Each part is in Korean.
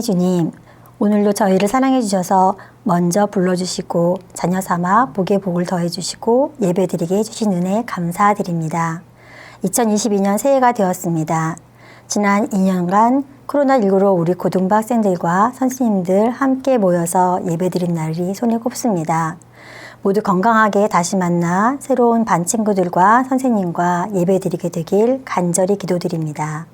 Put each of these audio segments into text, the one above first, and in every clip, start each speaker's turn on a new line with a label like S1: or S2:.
S1: 사랑해 주님, 오늘도 저희를 사랑해 주셔서 먼저 불러주시고 자녀 삼아 복의 복을 더해 주시고 예배 드리게 해주신 은혜 감사드립니다. 2022년 새해가 되었습니다. 지난 2년간 코로나19로 우리 고등부 학생들과 선생님들 함께 모여서 예배 드린 날이 손에 꼽습니다. 모두 건강하게 다시 만나 새로운 반 친구들과 선생님과 예배 드리게 되길 간절히 기도드립니다.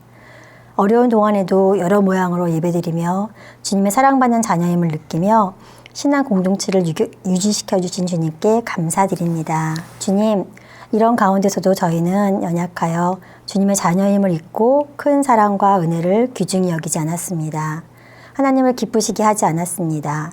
S1: 어려운 동안에도 여러 모양으로 예배드리며 주님의 사랑받는 자녀임을 느끼며 신앙 공동체를 유지시켜 주신 주님께 감사드립니다. 주님, 이런 가운데서도 저희는 연약하여 주님의 자녀임을 잊고 큰 사랑과 은혜를 귀중히 여기지 않았습니다. 하나님을 기쁘시게 하지 않았습니다.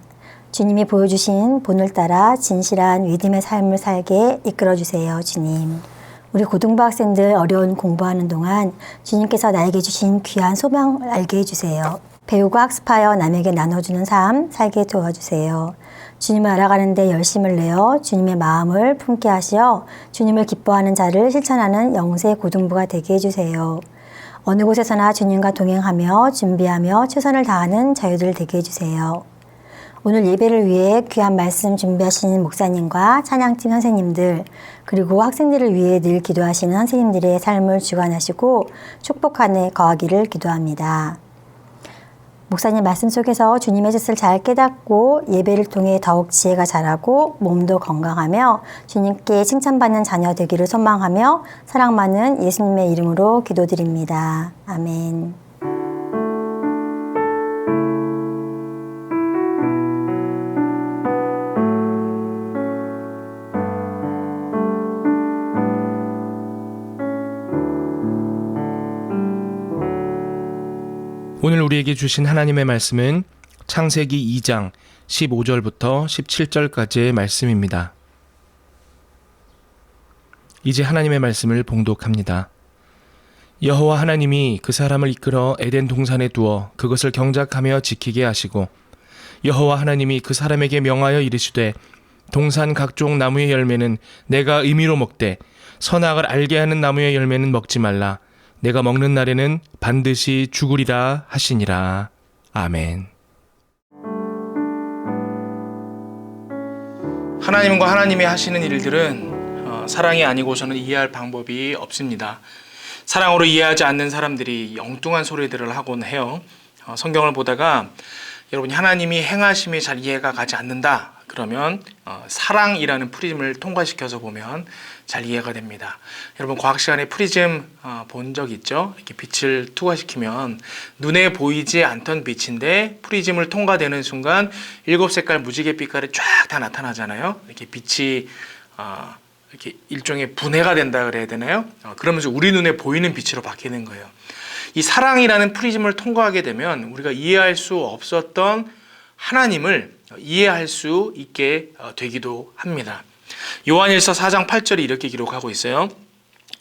S1: 주님이 보여주신 본을 따라 진실한 믿음의 삶을 살게 이끌어 주세요, 주님. 우리 고등부 학생들 어려운 공부하는 동안 주님께서 나에게 주신 귀한 소망을 알게 해주세요. 배우고 학습하여 남에게 나눠주는 삶 살게 도와주세요. 주님을 알아가는데 열심을 내어 주님의 마음을 품게 하시어 주님을 기뻐하는 자를 실천하는 영세 고등부가 되게 해주세요. 어느 곳에서나 주님과 동행하며 준비하며 최선을 다하는 저희들 되게 해주세요. 오늘 예배를 위해 귀한 말씀 준비하시는 목사님과 찬양팀 선생님들, 그리고 학생들을 위해 늘 기도하시는 선생님들의 삶을 주관하시고 축복 안에 거하기를 기도합니다. 목사님 말씀 속에서 주님의 뜻을 잘 깨닫고 예배를 통해 더욱 지혜가 자라고 몸도 건강하며 주님께 칭찬받는 자녀 되기를 소망하며 사랑 많은 예수님의 이름으로 기도드립니다. 아멘.
S2: 오늘 우리에게 주신 하나님의 말씀은 창세기 2장 15절부터 17절까지의 말씀입니다. 이제 하나님의 말씀을 봉독합니다. 여호와 하나님이 그 사람을 이끌어 에덴 동산에 두어 그것을 경작하며 지키게 하시고 여호와 하나님이 그 사람에게 명하여 이르시되 동산 각종 나무의 열매는 내가 의미로 먹되 선악을 알게 하는 나무의 열매는 먹지 말라 내가 먹는 날에는 반드시 죽으리라 하시니라 아멘 하나님과 하나님이 하시는 일들은 어, 사랑이 아니고서는 이해할 방법이 없습니다. 사랑으로 이해하지 않는 사람들이 엉뚱한 소리들을 하곤 해요. 어, 성경을 보다가 여러분이 하나님이 행하심이 잘 이해가 가지 않는다. 그러면 어, 사랑이라는 프리즘을 통과시켜서 보면 잘 이해가 됩니다. 여러분 과학 시간에 프리즘 어, 본적 있죠? 이렇게 빛을 투과시키면 눈에 보이지 않던 빛인데 프리즘을 통과되는 순간 일곱 색깔 무지개 빛깔이 쫙 다 나타나잖아요. 이렇게 빛이 어, 이렇게 일종의 분해가 된다 그래야 되나요? 어, 그러면서 우리 눈에 보이는 빛으로 바뀌는 거예요. 이 사랑이라는 프리즘을 통과하게 되면 우리가 이해할 수 없었던 하나님을 이해할 수 있게 어, 되기도 합니다. 요한일서 4장 8절이 이렇게 기록하고 있어요.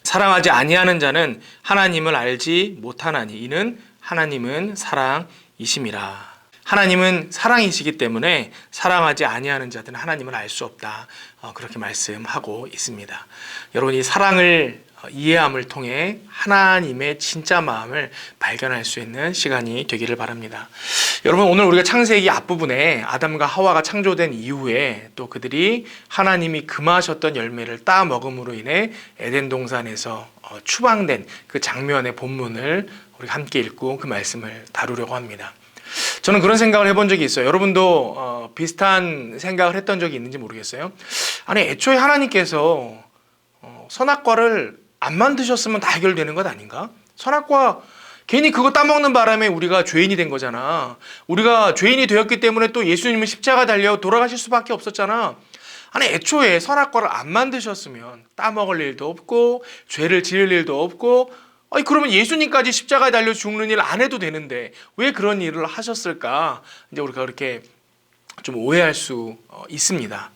S2: 사랑하지 아니하는 자는 하나님을 알지 못하나니 이는 하나님은 사랑이심이라. 하나님은 사랑이시기 때문에 사랑하지 아니하는 자들은 하나님을 알 수 없다. 어, 그렇게 말씀하고 있습니다. 여러분 이 사랑을 어, 이해함을 통해 하나님의 진짜 마음을 발견할 수 있는 시간이 되기를 바랍니다. 여러분 오늘 우리가 창세기 앞부분에 아담과 하와가 창조된 이후에 또 그들이 하나님이 금하셨던 열매를 따 먹음으로 인해 에덴 동산에서 어, 추방된 그 장면의 본문을 우리가 함께 읽고 그 말씀을 다루려고 합니다. 저는 그런 생각을 해본 적이 있어요. 여러분도 어, 비슷한 생각을 했던 적이 있는지 모르겠어요. 아니 애초에 하나님께서 어, 선악과를 안 만드셨으면 다 해결되는 것 아닌가? 선악과 괜히 그거 따먹는 바람에 우리가 죄인이 된 거잖아. 우리가 죄인이 되었기 때문에 또 예수님은 십자가 달려 돌아가실 수밖에 없었잖아. 아니 애초에 선악과를 안 만드셨으면 따먹을 일도 없고 죄를 지을 일도 없고 아니 그러면 예수님까지 십자가에 달려 죽는 일 안 해도 되는데 왜 그런 일을 하셨을까? 이제 우리가 그렇게 좀 오해할 수 어, 있습니다.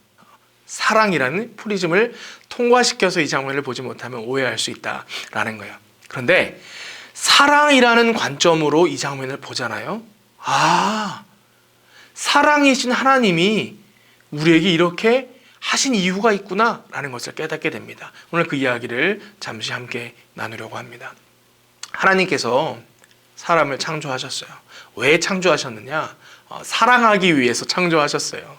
S2: 사랑이라는 프리즘을 통과시켜서 이 장면을 보지 못하면 오해할 수 있다라는 거예요. 그런데 사랑이라는 관점으로 이 장면을 보잖아요. 아, 사랑이신 하나님이 우리에게 이렇게 하신 이유가 있구나라는 것을 깨닫게 됩니다. 오늘 그 이야기를 잠시 함께 나누려고 합니다. 하나님께서 사람을 창조하셨어요. 왜 창조하셨느냐? 어, 사랑하기 위해서 창조하셨어요.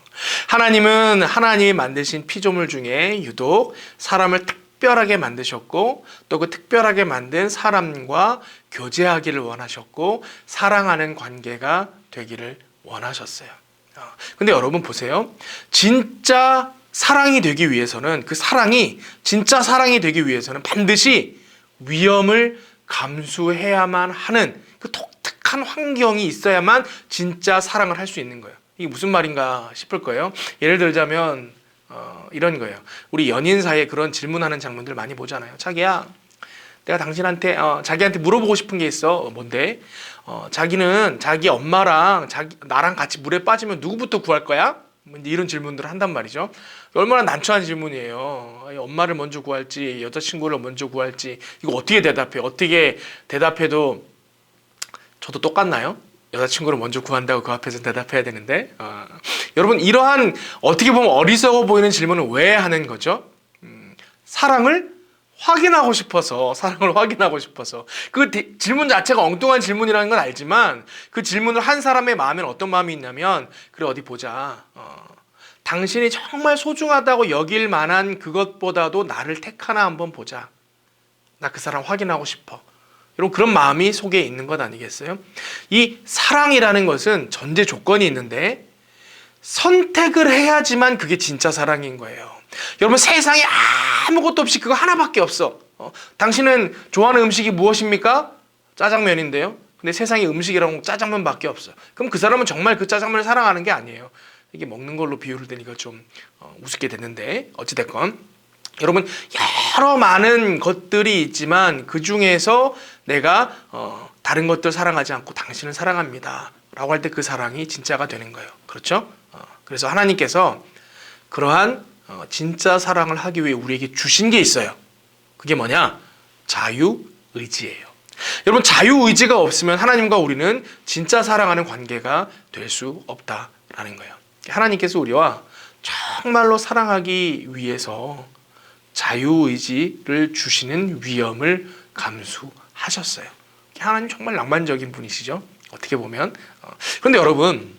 S2: 하나님은 하나님이 만드신 피조물 중에 유독 사람을 특별하게 만드셨고 또 그 특별하게 만든 사람과 교제하기를 원하셨고 사랑하는 관계가 되기를 원하셨어요. 어, 근데 여러분 보세요. 진짜 사랑이 되기 위해서는 그 사랑이 진짜 사랑이 되기 위해서는 반드시 위험을 감수해야만 하는 그 독특한 환경이 있어야만 진짜 사랑을 할 수 있는 거예요. 이게 무슨 말인가 싶을 거예요. 예를 들자면 어, 이런 거예요. 우리 연인 사이에 그런 질문하는 장면들 많이 보잖아요. 자기야, 내가 당신한테 어, 자기한테 물어보고 싶은 게 있어. 어, 뭔데? 어, 자기는 자기 엄마랑 자기 나랑 같이 물에 빠지면 누구부터 구할 거야? 뭐 이런 질문들을 한단 말이죠. 얼마나 난처한 질문이에요. 엄마를 먼저 구할지 여자친구를 먼저 구할지 이거 어떻게 대답해? 어떻게 대답해도 저도 똑같나요? 여자친구를 먼저 구한다고 그 앞에서 대답해야 되는데 어, 여러분 이러한 어떻게 보면 어리석어 보이는 질문을 왜 하는 거죠? 음, 사랑을 확인하고 싶어서 사랑을 확인하고 싶어서 그 디- 질문 자체가 엉뚱한 질문이라는 건 알지만 그 질문을 한 사람의 마음에는 어떤 마음이 있냐면 그래 어디 보자 어, 당신이 정말 소중하다고 여길 만한 그것보다도 나를 택하나 한번 보자 나 그 사람 확인하고 싶어 여러분 그런 마음이 속에 있는 것 아니겠어요? 이 사랑이라는 것은 전제 조건이 있는데 선택을 해야지만 그게 진짜 사랑인 거예요. 여러분 세상에 아무것도 없이 그거 하나밖에 없어. 어, 당신은 좋아하는 음식이 무엇입니까? 짜장면인데요. 근데 세상에 음식이라고 짜장면밖에 없어. 그럼 그 사람은 정말 그 짜장면을 사랑하는 게 아니에요. 이게 먹는 걸로 비유를 드니까 좀 어, 우습게 됐는데 어찌 됐건 여러분 여러 많은 것들이 있지만 그 중에서 내가 어, 다른 것들 사랑하지 않고 당신을 사랑합니다. 라고 할 때 그 사랑이 진짜가 되는 거예요. 그렇죠? 어, 그래서 하나님께서 그러한 어, 진짜 사랑을 하기 위해 우리에게 주신 게 있어요. 그게 뭐냐? 자유의지예요. 여러분 자유의지가 없으면 하나님과 우리는 진짜 사랑하는 관계가 될 수 없다라는 거예요. 하나님께서 우리와 정말로 사랑하기 위해서 자유의지를 주시는 위험을 감수하셨어요. 하나님 정말 낭만적인 분이시죠. 어떻게 보면. 어, 그런데 여러분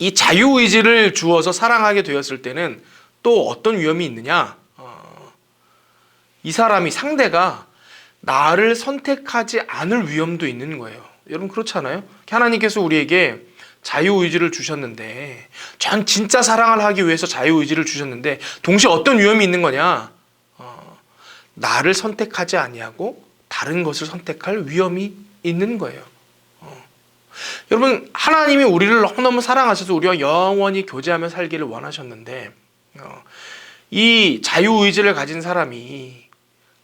S2: 이 자유의지를 주어서 사랑하게 되었을 때는 또 어떤 위험이 있느냐? 어, 이 사람이 상대가 나를 선택하지 않을 위험도 있는 거예요. 여러분 그렇잖아요. 하나님께서 우리에게 자유의지를 주셨는데 전 진짜 사랑을 하기 위해서 자유의지를 주셨는데 동시에 어떤 위험이 있는 거냐? 어, 나를 선택하지 아니하고 다른 것을 선택할 위험이 있는 거예요. 어. 여러분 하나님이 우리를 너무너무 사랑하셔서 우리와 영원히 교제하며 살기를 원하셨는데 어, 이 자유의지를 가진 사람이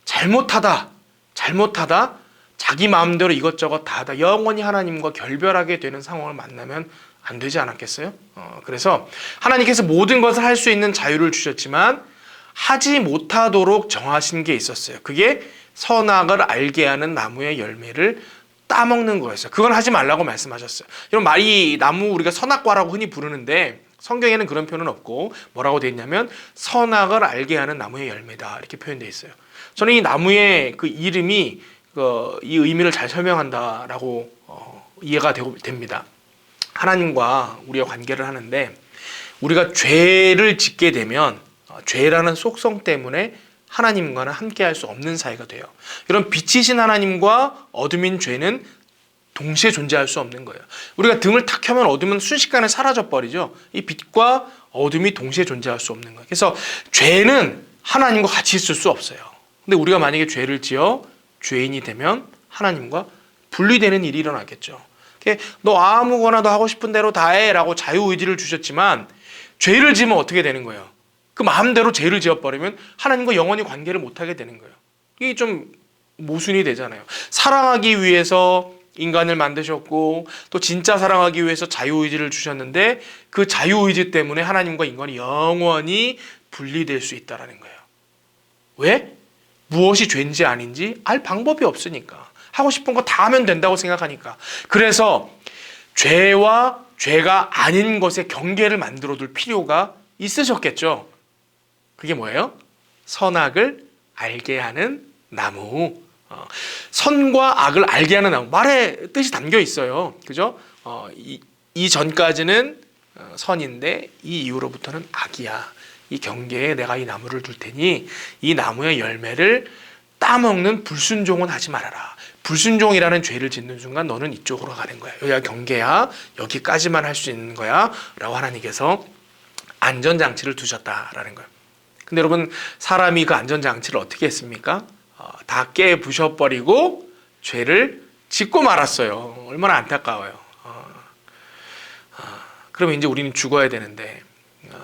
S2: 잘못하다 잘못하다 자기 마음대로 이것저것 다 하다 영원히 하나님과 결별하게 되는 상황을 만나면 안 되지 않았겠어요? 어, 그래서 하나님께서 모든 것을 할 수 있는 자유를 주셨지만 하지 못하도록 정하신 게 있었어요. 그게 선악을 알게 하는 나무의 열매를 따먹는 거였어요. 그건 하지 말라고 말씀하셨어요. 여러분 말이 나무 우리가 선악과라고 흔히 부르는데 성경에는 그런 표현은 없고 뭐라고 되어 있냐면 선악을 알게 하는 나무의 열매다 이렇게 표현되어 있어요. 저는 이 나무의 그 이름이 그, 이 의미를 잘 설명한다라고 어, 이해가 되고, 됩니다. 하나님과 우리가 관계를 하는데 우리가 죄를 짓게 되면 어, 죄라는 속성 때문에 하나님과는 함께할 수 없는 사이가 돼요. 이런 빛이신 하나님과 어둠인 죄는 동시에 존재할 수 없는 거예요. 우리가 등을 탁 켜면 어둠은 순식간에 사라져 버리죠. 이 빛과 어둠이 동시에 존재할 수 없는 거예요. 그래서 죄는 하나님과 같이 있을 수 없어요. 근데 우리가 만약에 죄를 지어 죄인이 되면 하나님과 분리되는 일이 일어나겠죠. 너 아무거나 너 하고 싶은 대로 다 해라고 자유의지를 주셨지만 죄를 지면 어떻게 되는 거예요? 그 마음대로 죄를 지어버리면 하나님과 영원히 관계를 못하게 되는 거예요. 이게 좀 모순이 되잖아요. 사랑하기 위해서 인간을 만드셨고 또 진짜 사랑하기 위해서 자유의지를 주셨는데 그 자유의지 때문에 하나님과 인간이 영원히 분리될 수 있다라는 거예요. 왜? 무엇이 죄인지 아닌지 알 방법이 없으니까. 하고 싶은 거 다 하면 된다고 생각하니까. 그래서 죄와 죄가 아닌 것의 경계를 만들어 둘 필요가 있으셨겠죠. 그게 뭐예요? 선악을 알게 하는 나무. 어, 선과 악을 알게 하는 나무. 말에 뜻이 담겨 있어요. 그죠? 어, 이, 이 전까지는 어, 선인데 이 이후로부터는 악이야. 이 경계에 내가 이 나무를 둘 테니 이 나무의 열매를 따먹는 불순종은 하지 말아라. 불순종이라는 죄를 짓는 순간 너는 이쪽으로 가는 거야. 여기가 경계야. 여기까지만 할 수 있는 거야. 라고 하나님께서 안전장치를 두셨다라는 거예요. 근데 여러분 사람이 그 안전장치를 어떻게 했습니까? 어, 다 깨 부셔버리고 죄를 짓고 말았어요. 얼마나 안타까워요. 어, 어, 그러면 이제 우리는 죽어야 되는데 어,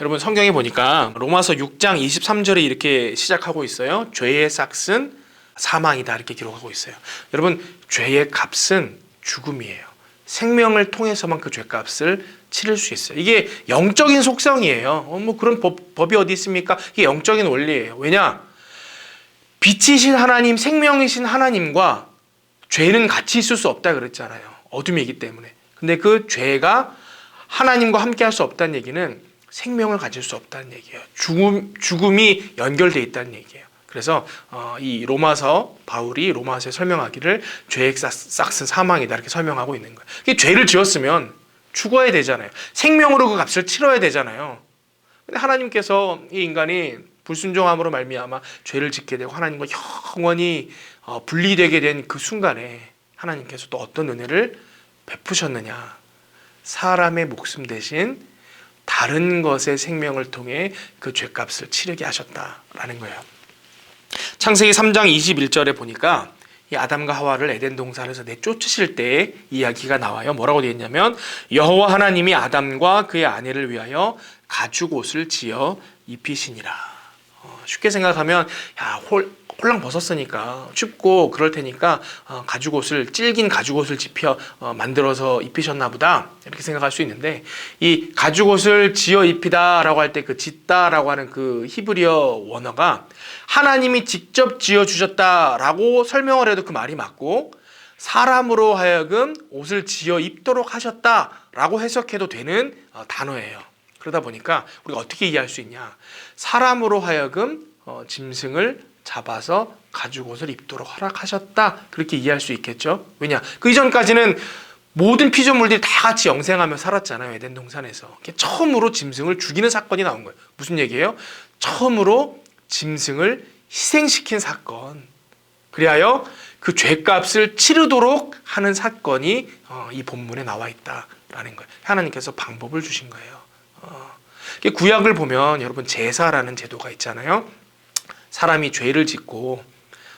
S2: 여러분 성경에 보니까 로마서 6장 23절에 이렇게 시작하고 있어요. 죄의 싹은 사망이다 이렇게 기록하고 있어요. 여러분 죄의 값은 죽음이에요. 생명을 통해서만 그 죄값을 치를 수 있어요. 이게 영적인 속성이에요. 어, 뭐 그런 법, 법이 어디 있습니까? 이게 영적인 원리예요. 왜냐? 빛이신 하나님, 생명이신 하나님과 죄는 같이 있을 수 없다 그랬잖아요. 어둠이기 때문에. 근데 그 죄가 하나님과 함께 할 수 없다는 얘기는 생명을 가질 수 없다는 얘기예요. 죽음, 죽음이 연결돼 있다는 얘기예요. 그래서 어, 이 로마서 바울이 로마서에 설명하기를 죄의 싹- 싹은 사망이다 이렇게 설명하고 있는 거예요. 죄를 지었으면 죽어야 되잖아요. 생명으로 그 값을 치러야 되잖아요. 근데 하나님께서 이 인간이 불순종함으로 말미암아 죄를 짓게 되고 하나님과 영원히 어, 분리되게 된 그 순간에 하나님께서 또 어떤 은혜를 베푸셨느냐? 사람의 목숨 대신 다른 것의 생명을 통해 그 죄값을 치르게 하셨다라는 거예요. 창세기 3장 21절에 보니까 이 아담과 하와를 에덴 동산에서 내쫓으실 때 이야기가 나와요. 뭐라고 되어 있냐면 여호와 하나님이 아담과 그의 아내를 위하여 가죽 옷을 지어 입히시니라. 어, 쉽게 생각하면 야 홀, 홀랑 벗었으니까 춥고 그럴 테니까 어, 가죽 옷을 찔긴 가죽 옷을 집혀 어, 만들어서 입히셨나 보다 이렇게 생각할 수 있는데 이 가죽 옷을 지어 입히다라고 할 때 그 짓다라고 하는 그 히브리어 원어가 하나님이 직접 지어 주셨다라고 설명을 해도 그 말이 맞고 사람으로 하여금 옷을 지어 입도록 하셨다라고 해석해도 되는 어, 단어예요. 그러다 보니까 우리가 어떻게 이해할 수 있냐? 사람으로 하여금 어, 짐승을 잡아서 가죽 옷을 입도록 허락하셨다 그렇게 이해할 수 있겠죠. 왜냐? 그 이전까지는 모든 피조물들이 다 같이 영생하며 살았잖아요. 에덴 동산에서. 처음으로 짐승을 죽이는 사건이 나온 거예요. 무슨 얘기예요? 처음으로 짐승을 희생시킨 사건. 그리하여 그 죄값을 치르도록 하는 사건이 어, 이 본문에 나와 있다라는 거예요. 하나님께서 방법을 주신 거예요. 어, 구약을 보면 여러분 제사라는 제도가 있잖아요. 사람이 죄를 짓고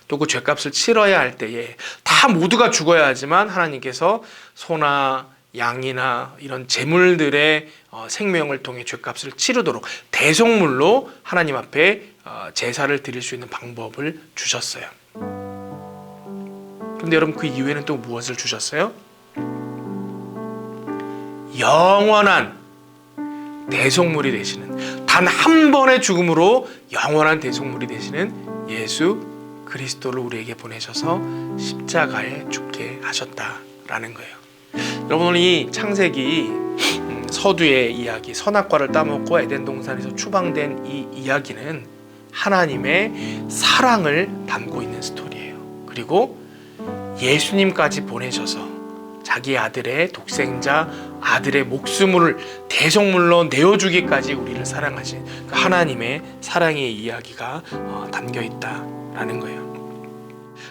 S2: 또 그 죄값을 치러야 할 때에 다 모두가 죽어야 하지만 하나님께서 소나 양이나 이런 제물들의 어, 생명을 통해 죄값을 치르도록 대속물로 하나님 앞에 어, 제사를 드릴 수 있는 방법을 주셨어요. 근데 여러분 그 이후에는 또 무엇을 주셨어요? 영원한 대속물이 되시는 단 한 번의 죽음으로 영원한 대속물이 되시는 예수 그리스도를 우리에게 보내셔서 십자가에 죽게 하셨다라는 거예요. 여러분 이 창세기 음, 서두의 이야기 선악과를 따먹고 에덴 동산에서 추방된 이 이야기는 하나님의 사랑을 담고 있는 스토리예요. 그리고 예수님까지 보내셔서 자기 아들의 독생자 아들의 목숨을 대속물로 내어주기까지 우리를 사랑하신 그 하나님의 사랑의 이야기가 어, 담겨 있다라는 거예요.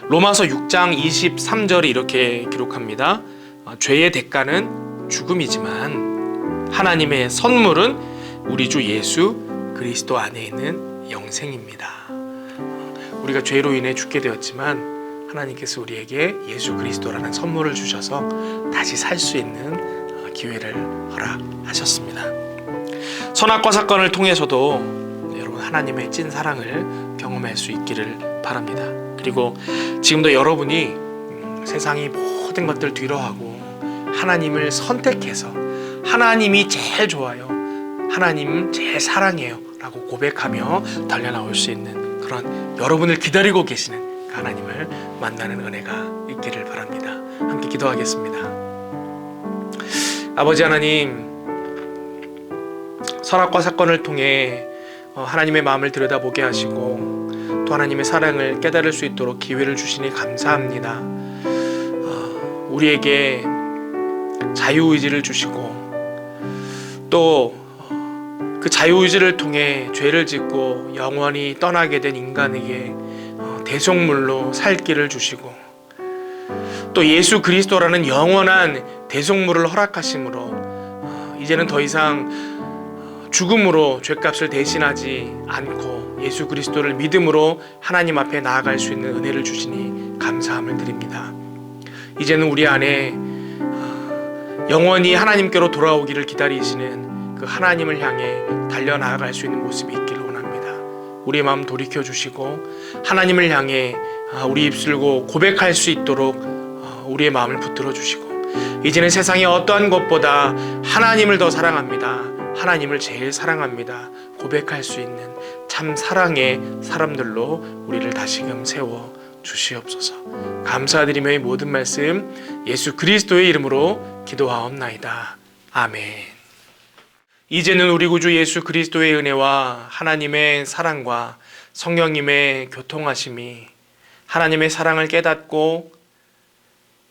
S2: 로마서 6장 23절에 이렇게 기록합니다. 어, 죄의 대가는 죽음이지만 하나님의 선물은 우리 주 예수 그리스도 안에 있는 영생입니다. 어, 우리가 죄로 인해 죽게 되었지만 하나님께서 우리에게 예수 그리스도라는 선물을 주셔서 다시 살 수 있는 어, 기회를 허락하셨습니다. 선악과 사건을 통해서도 여러분 하나님의 찐 사랑을 경험할 수 있기를 바랍니다. 그리고 지금도 여러분이 음, 세상이 모든 것들 뒤로하고 하나님을 선택해서 하나님이 제일 좋아요. 하나님 제일 사랑해요. 라고 고백하며 달려나올 수 있는 그런 여러분을 기다리고 계시는 그 하나님을 만나는 은혜가 있기를 바랍니다. 함께 기도하겠습니다. 아버지 하나님, 선악과 사건을 통해 어, 하나님의 마음을 들여다보게 하시고 또 하나님의 사랑을 깨달을 수 있도록 기회를 주시니 감사합니다. 어, 우리에게 자유의지를 주시고 또 그 자유의지를 통해 죄를 짓고 영원히 떠나게 된 인간에게 어, 대속물로 살 길을 주시고 또 예수 그리스도라는 영원한 대속물을 허락하심으로 어, 이제는 더 이상 어, 죽음으로 죄값을 대신하지 않고 예수 그리스도를 믿음으로 하나님 앞에 나아갈 수 있는 은혜를 주시니 감사함을 드립니다. 이제는 우리 안에 어, 영원히 하나님께로 돌아오기를 기다리시는 그 하나님을 향해 달려 나아갈 수 있는 모습이 있기를. 우리의 마음 돌이켜 주시고 하나님을 향해 아, 우리 입술고 고백할 수 있도록 어, 우리의 마음을 붙들어 주시고 이제는 세상의 어떠한 것보다 하나님을 더 사랑합니다. 하나님을 제일 사랑합니다. 고백할 수 있는 참 사랑의 사람들로 우리를 다시금 세워 주시옵소서. 감사드리며 이 모든 말씀 예수 그리스도의 이름으로 기도하옵나이다. 아멘. 이제는 우리 구주 예수 그리스도의 은혜와 하나님의 사랑과 성령님의 교통하심이 하나님의 사랑을 깨닫고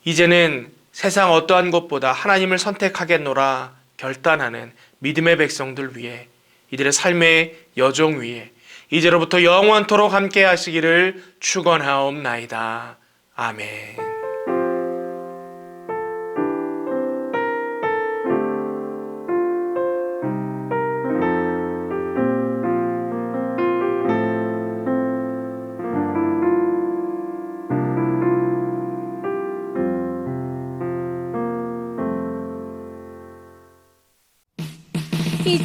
S2: 이제는 세상 어떠한 것보다 하나님을 선택하겠노라 결단하는 믿음의 백성들 위해 이들의 삶의 여정 위에 이제로부터 영원토록 함께 하시기를 축원하옵나이다. 아멘.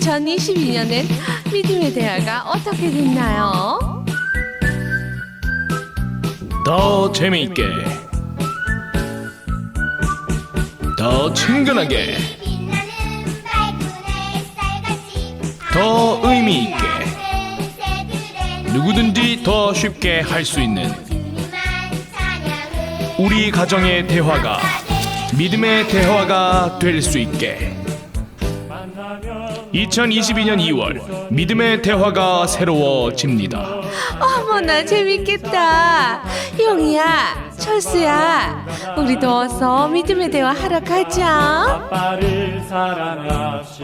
S3: 2022년엔 믿음의 대화가 어떻게 됐나요?
S4: 더 재미있게 더 친근하게 더 의미 있게 누구든지 더 쉽게 할 수 있는 우리 가정의 대화가 믿음의 대화가 될 수 있게 2022년 2월 믿음의 대화가 새로워집니다.
S3: 어머나 재밌겠다. 용이야, 철수야, 우리도 어서 믿음의 대화 하러 가자.
S5: 아빠를 사랑하시